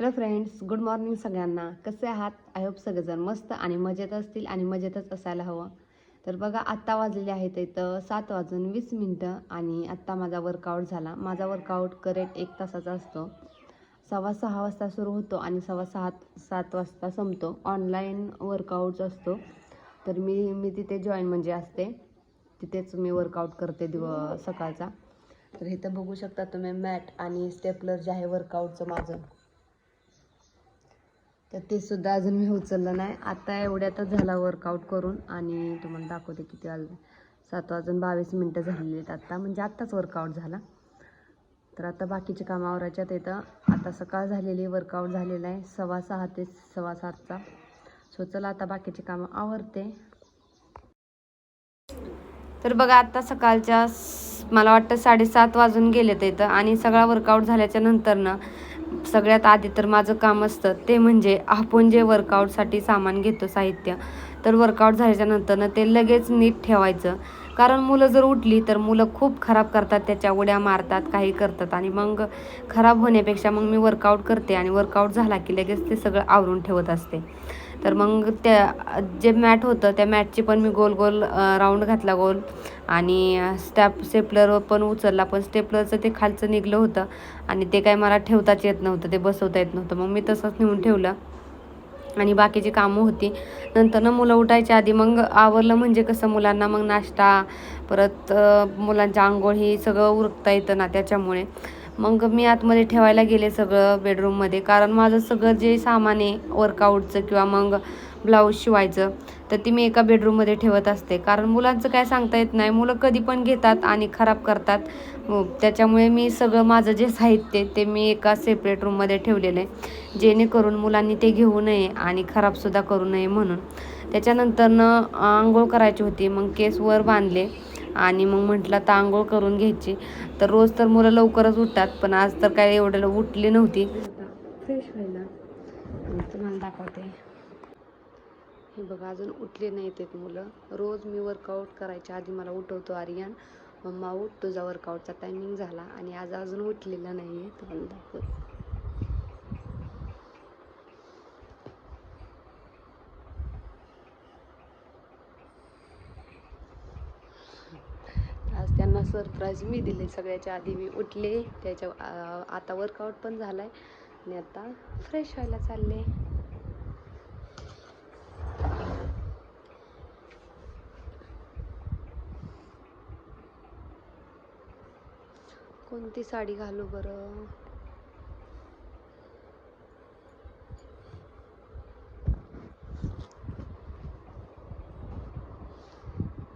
Hello friends good morning सगळ्यांना. कसे आहात? आय होप सगळेजण मस्त आणि मजेत असतील आणि मजेतच असायला हवं. तर बघा आत्ता वाजलेले आहेत इथं सात वाजून वीस मिनटं आणि आत्ता माझा वर्कआउट झाला. माझा वर्कआउट करेक्ट एक तासाचा असतो. सव्वा सहा वाजता सुरू होतो आणि सव्वा सहा सात वाजता संपतो. ऑनलाईन वर्कआउट असतो तर मी मी तिथे जॉईन म्हणजे असते. तिथेच मी वर्कआउट करते दिव सकाळचा. तर इथं बघू शकता तुम्ही मॅट आणि स्टेपलर जे आहे वर्कआउटचं माझं. तर ते सुद्धा अजून मी उचललं नाही. आता एवढ्यातच झाला वर्कआउट करून आणि तुम्हाला दाखवते किती वाजले सात वाजून बावीस मिनटं झालेली आहेत. आत्ता म्हणजे आत्ताच वर्कआउट झाला. तर आता बाकीचे कामं आवरायच्यात येतं आता सकाळ झालेली वर्कआउट झालेलं आहे. सव्वा सहा ते सव्वा सातचा. सो चला आता बाकीचे कामं आवरते. तर बघा आता सकाळच्या मला वाटतं साडेसात वाजून गेले ते इथं आणि सगळा वर्कआउट झाल्याच्यानंतर ना सगळ्यात आधी तर माझं काम असतं ते म्हणजे आपण जे वर्कआउटसाठी सामान घेतो साहित्य तर वर्कआउट झाल्याच्यानंतर ना ते लगेच नीट ठेवायचं. कारण मुलं जर उठली तर मुलं खूप खराब करतात त्याच्या उड्या मारतात काही करतात आणि मग खराब होण्यापेक्षा मग मी वर्कआउट करते आणि वर्कआउट झाला की लगेच ते सगळं आवरून ठेवत असते. तर मग त्या जे मॅट होतं त्या मॅटची पण मी गोल गोल राऊंड घातला गोल. आणि स्टॅप स्टेपलर पण उचलला पण स्टेपलरचं ते खालचं निघलं होतं. आणि ते काय मला ठेवताच येत नव्हतं ते बसवता येत नव्हतं. मग मी तसंच नेऊन ठेवलं. आणि बाकीची कामं होती. नंतर ना मुलं उठायच्या आधी मग आवरलं म्हणजे कसं मुलांना मग नाश्ता परत मुलांच्या आंघोळ ही सगळं उरकता येतं ना त्याच्यामुळे. मग मी आतमध्ये ठेवायला गेले सगळं बेडरूममध्ये कारण माझं सगळं जे सामान आहे वर्कआउटचं किंवा मग ब्लाऊज शिवायचं तर ती मी एका बेडरूममध्ये ठेवत असते. कारण मुलांचं काय सांगता येत नाही. मुलं कधी पण घेतात आणि खराब करतात. त्याच्यामुळे मी सगळं माझं जे साहित्य ते मी एका सेपरेट रूममध्ये ठेवलेलं आहे. जेणेकरून मुलांनी ते घेऊ नये आणि खराबसुद्धा करू नये म्हणून. त्याच्यानंतरनं आंघोळ करायची होती. मग केस वर बांधले. आणि मग म्हटलं आता आंघोळ करून घ्यायची. तर रोज तर मुलं लवकरच उठतात पण आज तर काय एवढं उठली नव्हती. फ्रेश व्हायला. तुम्हाला दाखवते. हे बघा अजून उठले नाहीत आहेत मुलं. रोज मी वर्कआउट करायच्या आधी मला उठवतो आर्यन. मम्मा उठ तुझा वर्कआउटचा टायमिंग झाला आणि आज अजून उठलेला नाही आहे तुम्हाला दाखवते आज त्यांना सरप्राईज मी दिले सगळ्याच्या आधी. मी उठले त्याच्या आता वर्कआउट पण झालाय. आणि आता फ्रेश व्हायला चालले. कोणती साडी घालू बरं?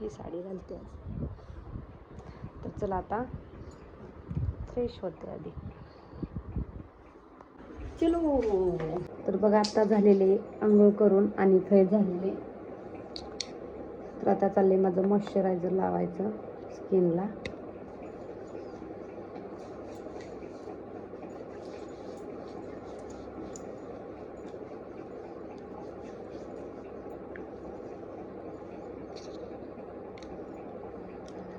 ही साडी घालते आज. तर चला आता फ्रेश होते आधी. चलो. तर बघा आता झालेले आंघोळ करून आणि फ्रेश झालेले. तर आता चालले माझं मॉइश्चरायझर लावायचं स्किनला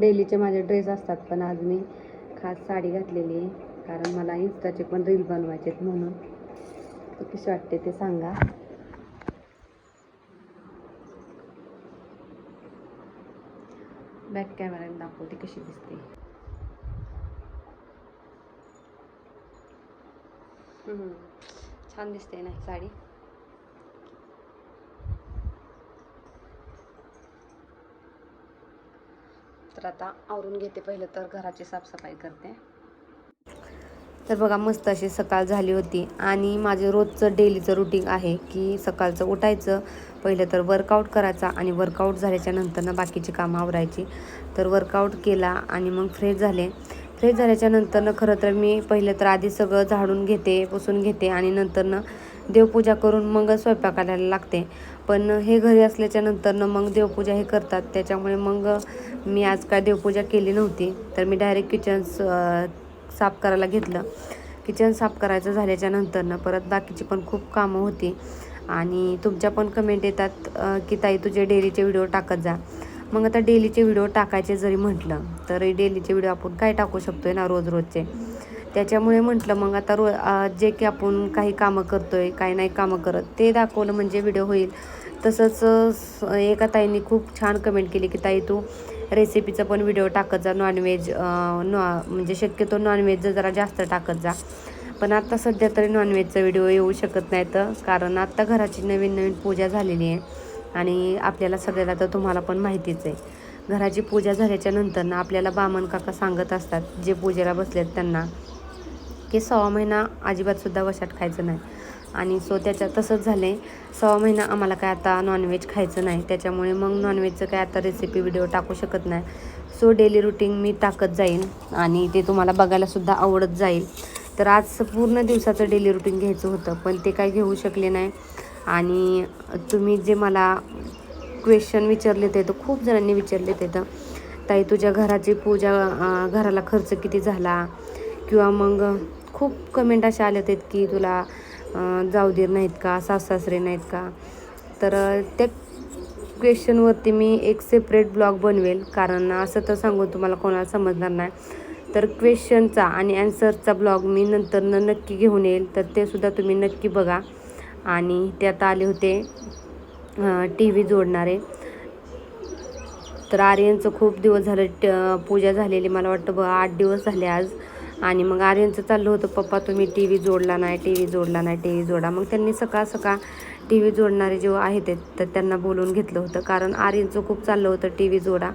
डेलीचे माझे ड्रेस असतात पण आज मी खास साडी घातलेली आहे. कारण मला इन्स्टाचे पण रील बनवायचे आहेत म्हणून कशी वाटते ते सांगा. बॅक कॅमेऱ्याने दाखवते कशी दिसते. छान दिसते ना साडी. तर आता आवरून घेते पहिलं तर घराची साफसफाई करते. तर बघा मस्त अशी सकाळ झाली होती आणि माझं रोजचं डेलीचं रुटीन आहे की सकाळचं उठायचं पहिलं तर वर्कआउट करायचा आणि वर्कआउट झाल्याच्यानंतर ना बाकीची कामं आवरायची. तर वर्कआउट केला आणि मग फ्रेश झाले. फ्रेश झाल्याच्या नंतरनं खरं तर मी पहिलं तर आधी सगळं झाडून घेते पुसून घेते आणि नंतरनं देवपूजा करून मग स्वयंपाकाला लागते. पण हे घरी असल्याच्या नंतरनं मग देवपूजा हे करतात. त्याच्यामुळे मग मी आज काय देवपूजा केली नव्हती. तर मी डायरेक्ट किचन साफ करायला घेतलं. किचन साफ करायचं झाल्याच्या नंतरनं परत बाकीची पण खूप कामं होती. आणि तुमच्या पण कमेंट येतात की ताई तुझे डेलीचे व्हिडिओ टाकत जा. मग आता डेलीचे व्हिडिओ टाकायचे जरी म्हटलं तर डेलीचे व्हिडिओ आपण काय टाकू शकतो आहे ना रोज रोजचे? त्याच्यामुळे म्हटलं मग आता रो जे की आपण काही कामं करतो आहे काही नाही कामं करत ते दाखवलं म्हणजे व्हिडिओ होईल. तसंच एका ताईंनी खूप छान कमेंट केली की ताई तू रेसिपीचा पण व्हिडिओ टाकत जा नॉनव्हेज नॉ म्हणजे शक्यतो नॉनव्हेज जरा जास्त टाकत जा. पण आत्ता सध्या तरी नॉनव्हेजचा व्हिडिओ येऊ शकत नाही तर कारण आत्ता घराची नवीन नवीन पूजा झालेली आहे आणि आपल्याला सगळ्याला तर तुम्हाला पण माहितीच आहे. घराची पूजा झाल्याच्यानंतर ना आपल्याला बामण काका सांगत असतात जे पूजेला बसलेत त्यांना. की सहा महिना अजिबातसुद्धा वशात खायचं नाही. आणि सो त्याच्या तसंच झालं आहे सहा महिना आम्हाला काय आता नॉनव्हेज खायचं नाही. त्याच्यामुळे मग नॉनव्हेजचं काय आता रेसिपी व्हिडिओ टाकू शकत नाही. सो डेली रुटीन मी टाकत जाईन. आणि ते तुम्हाला बघायलासुद्धा आवडत जाईल. तर आज पूर्ण दिवसाचं डेली रुटीन घ्यायचं होतं पण ते काय घेऊ शकले नाही. आणि तुम्ही जे मला क्वेश्चन विचारले ते तर खूप जणांनी विचारले ते तर. ताई तुझ्या घराची पूजा घराला खर्च किती झाला? किंवा मग खूप कमेंट अशा आल्या आहेत की तुला जाऊ जाऊदीर नाहीत का सास सासरे नाहीत का? तर त्या क्वेश्चनवरती मी एक सेपरेट ब्लॉग बनवेल. कारण असं तर सांगून तुम्हाला कोणाला समजणार नाही. तर क्वेश्चनचा आणि ॲन्सरचा ब्लॉग मी नंतरनं नक्की घेऊन येईल. तर ते सुद्धा तुम्ही नक्की बघा. आणि त्यात आले होते टी व्ही जोडणारे. तर आर्यनचं खूप दिवस झालं ट पूजा झालेली. मला वाटतं बघा आठ दिवस झाले आज. आणि मग आर्यनचं चाललं होतं पप्पा तुम्ही टी व्ही जोडला नाही टी व्ही जोडला नाही टी व्ही जोडा. मग त्यांनी सकाळ सकाळ टी व्ही जोडणारे जेव्हा आहेत तर त्यांना बोलवून घेतलं होतं. कारण आर्यनचं खूप चाललं होतं टी व्ही जोडा.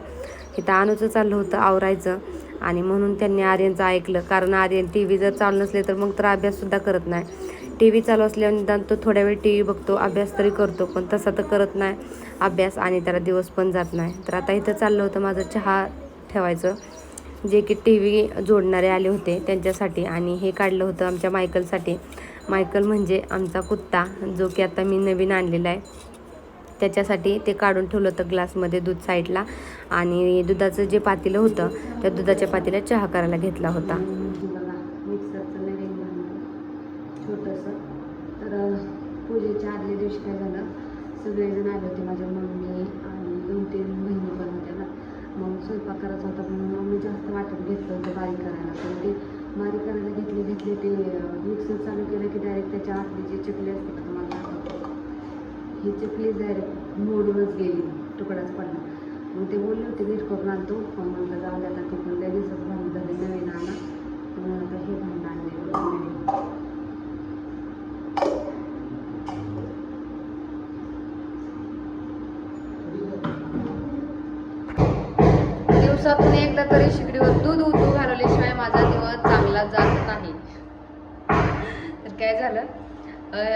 इथं अनुचं चाललं होतं आवरायचं आणि म्हणून त्यांनी आर्यनचं ऐकलं. कारण आर्यन टी व्ही जर चालू नसले तर मग तर अभ्याससुद्धा करत नाही. टी व्ही चालू असल्यावर निदान तो थोड्या वेळ टी व्ही बघतो अभ्यास तरी करतो पण तसा तर करत नाही अभ्यास आणि त्याला दिवस पण जात नाही. तर आता इथं चाललं होतं माझं चहा ठेवायचं. जे की टी व्ही जोडणारे आले होते त्यांच्यासाठी आणि हे काढलं होतं आमच्या मायकलसाठी. मायकल म्हणजे आमचा कुत्ता जो की आता मी नवीन आणलेला आहे. त्याच्यासाठी ते काढून ठेवलं होतं ग्लासमध्ये दूध साईडला आणि दुधाचं जे पातेलं होतं त्या दुधाच्या पातेल्यात चहा करायला घेतला होता. घेतले ते मिक्सर चालू केलं की डायरेक्ट त्याच्या आतली जी चकली असते का तुम्हाला ही चकली डायरेक्ट मोडूनच गेली तुकडाच पडला मग ते बोलले होते नीट करून आणतो. पण म्हटलं जाऊ द्या आता ते पण दिवसात भांडण झाले नवीन आणा. म्हणून आता हे भांडण आणले नवीन दिवसातून एकदा तरी शिकडीवर दूध उतू काय झालं?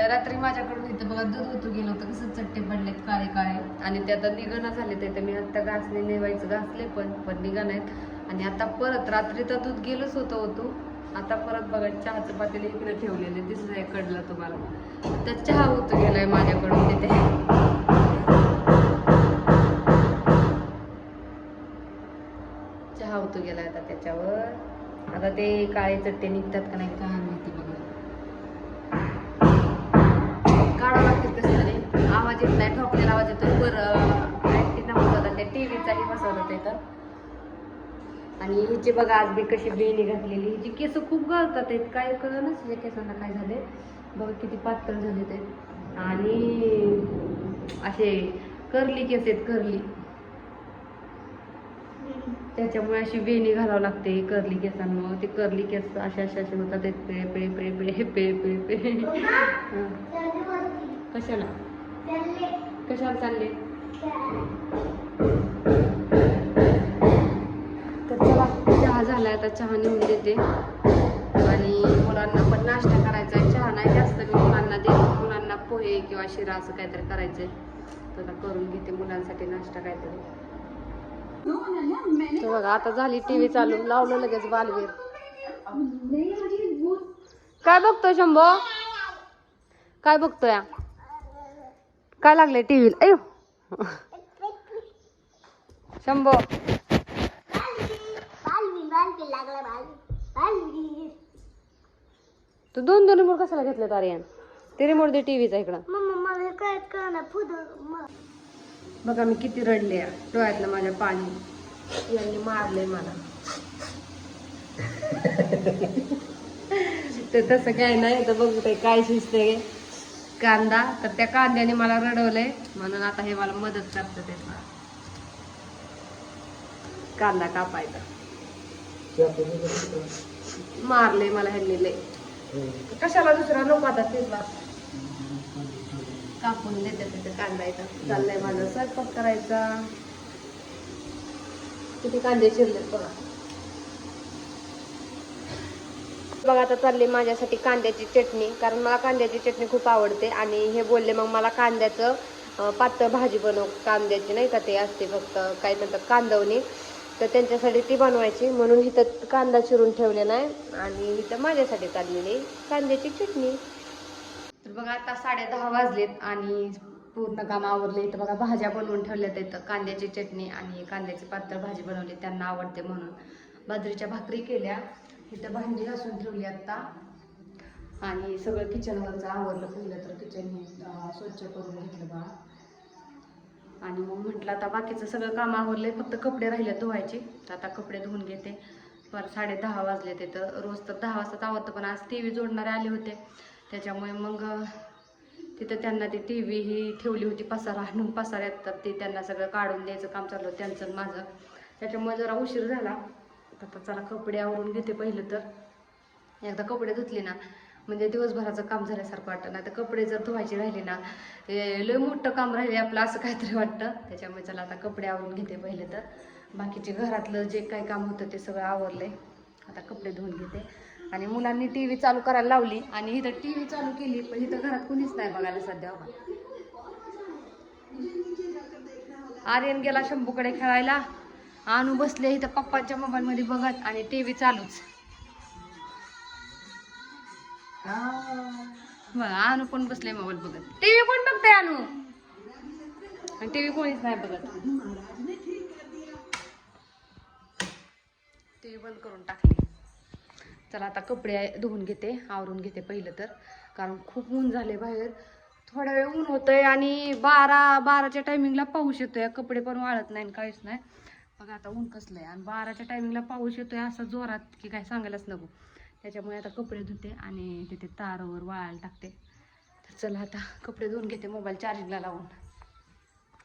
रात्री माझ्याकडून इथं बघा दूध होतं गेलं होतं. कसं चट्टे पडलेत काळे काळे. आणि ते आता निघणं झाले ते तर मी आत्ता घासले नेवायचं घासले पण पण निघण आहेत आणि आता परत रात्री तर दूध गेलंच होतं होतो आता परत बघा चहाचं पातेले इकडे ठेवलेले दिसत आहे कडलं तुम्हाला. तर चहा होतो गेलाय माझ्याकडून तिथे. चहा होतो गेला आता त्याच्यावर. आता ते काळे चट्टे निघतात का नाही का माहिती बघा. आवाज येत नाही ठोकलेला आवाज येतो. वर ऍक्टिव्ह बसवतात त्या टी व्हीचाही बसवतात इथं आणि हिची बघा आज मी कशी बेणी घातलेली हिची केस खूप गळतात आहेत काय कळणच या केसांना काय झाले बघा किती पातळ झाले ते आणि असे करली केस आहेत करली त्याच्यामुळे अशी वेणी घालावं लागते करली केसांमुळे. ते करली केस अशा अशा असे होतात ते पिळे पिळे पिळे पिळे पिळे पिळे पिळे. हं. कशाला? कशाला चालले? तर चला चहा झाला आता चहा नेऊन देते. आणि मुलांना पण नाश्ता करायचा आहे चहा नाही जास्त मी मुलांना देते मुलांना पोहे किंवा शिरा असं काहीतरी करायचंय. तर करून घेते मुलांसाठी नाश्ता काहीतरी. बघा आता झाली टीव्ही चालू. लावलं लगेच बालवीर. काय बघतोय शंभो? काय बघतोय? काय लागले टीव्हीला अयो शंभो. तू दोन दोन रिमोट कशाला घेतलं आर्यन? ते रिमोट दे टीव्हीचा इकडं. बघा मी किती रडले डोळ्यातलं माझ्या पाणी. यांनी मारले मला. ते तसं काय नाही तर बघू ते काय शिजते कांदा तर त्या कांद्याने मला रडवलंय. म्हणून आता हे मला मदत करतं ते कांदा कापायचा. मारले मला ह्यांनी लय. कशाला दुसरा नको आता तेच कापून देते तिथे कांदा इथं. चाललंय माझं स्वयंपाक करायचा. किती कांदे शिरले बघा. बघा आता चालली माझ्यासाठी कांद्याची चटणी कारण मला कांद्याची चटणी खूप आवडते. आणि हे बोलले मग मला कांद्याचं पातळ भाजी बनव कांद्याची नाही का ते असते फक्त काय म्हणतात कांदवणी. तर त्यांच्यासाठी ती बनवायची. म्हणून इथं कांदा चिरून ठेवलेला आहे. आणि इथं माझ्यासाठी चाललेली कांद्याची चटणी. तर बघा आता साडे दहा वाजलेत आणि पूर्ण काम आवरले. इथं बघा भाज्या बनवून ठेवल्यात इथं कांद्याची चटणी आणि कांद्याची पातळ भाजी बनवली त्यांना आवडते म्हणून. बाजरीच्या भाकरी केल्या. इथं भांडी घासून ठेवली आत्ता. आणि सगळं किचनवरचं आवरलं पहिलं तर किचन हे स्वच्छ करून घेतलं बा आणि मग म्हटलं आता बाकीचं सगळं काम आवरलंय फक्त कपडे राहिले धुवायचे. तर आता कपडे धुवून घेते. पर साडे दहा वाजले तिथं रोज तर दहा वाजता आवडतं पण आज टी व्ही जोडणारे आले होते. त्याच्यामुळे मग तिथं त्यांना ती टी व्ही ही ठेवली होती पसारा आणून पसाऱ्यात तर ते त्यांना सगळं काढून द्यायचं काम चाललं होतं त्यांचं माझं. त्याच्यामुळे जरा उशीर झाला. आता चला कपडे आवरून घेते पहिलं तर. एकदा कपडे धुतले ना म्हणजे दिवसभराचं काम झाल्यासारखं वाटतं. ना तर कपडे जर धुवायचे राहिले ना ते लय मोठं काम राहिले आपलं असं काहीतरी वाटतं. त्याच्यामुळे चला आता कपडे आवरून घेते पहिले तर. बाकीचे घरातलं जे काही काम होतं ते सगळं आवरलंय आता कपडे धुवून घेते. आणि मुलांनी टी व्ही चालू करायला लावली. आणि इथं टी व्ही चालू केली पण इथं घरात कुणीच नाही बघायला सध्या बघा आर्यन गेला शंभूकडे खेळायला. आणू बसले इथं पप्पांच्या मोबाईल मध्ये बघत आणि टी व्ही चालूच. आणू पण बसले मोबाईल बघत. टीव्ही कोण बघतंय आणू? आणि टीव्ही कोणीच नाही बघत. टीव्ही बंद करून टाकली. चला आता कपडे धुवून घेते आवरून घेते पहिलं तर. कारण खूप ऊन झाले बाहेर. थोडा वेळ ऊन होतंय आणि बारा बाराच्या टायमिंगला पाऊस येतोय. कपडे पण वाळत नाही काहीच नाही. बघा आता ऊन कसलंय. आणि बाराच्या टायमिंगला पाऊस येतोय असा जोरात की काय सांगायलाच नको. त्याच्यामुळे आता कपडे धुते आणि तिथे तारावर वाळायला टाकते. तर चला आता कपडे धुवून घेते मोबाईल चार्जिंगला लावून.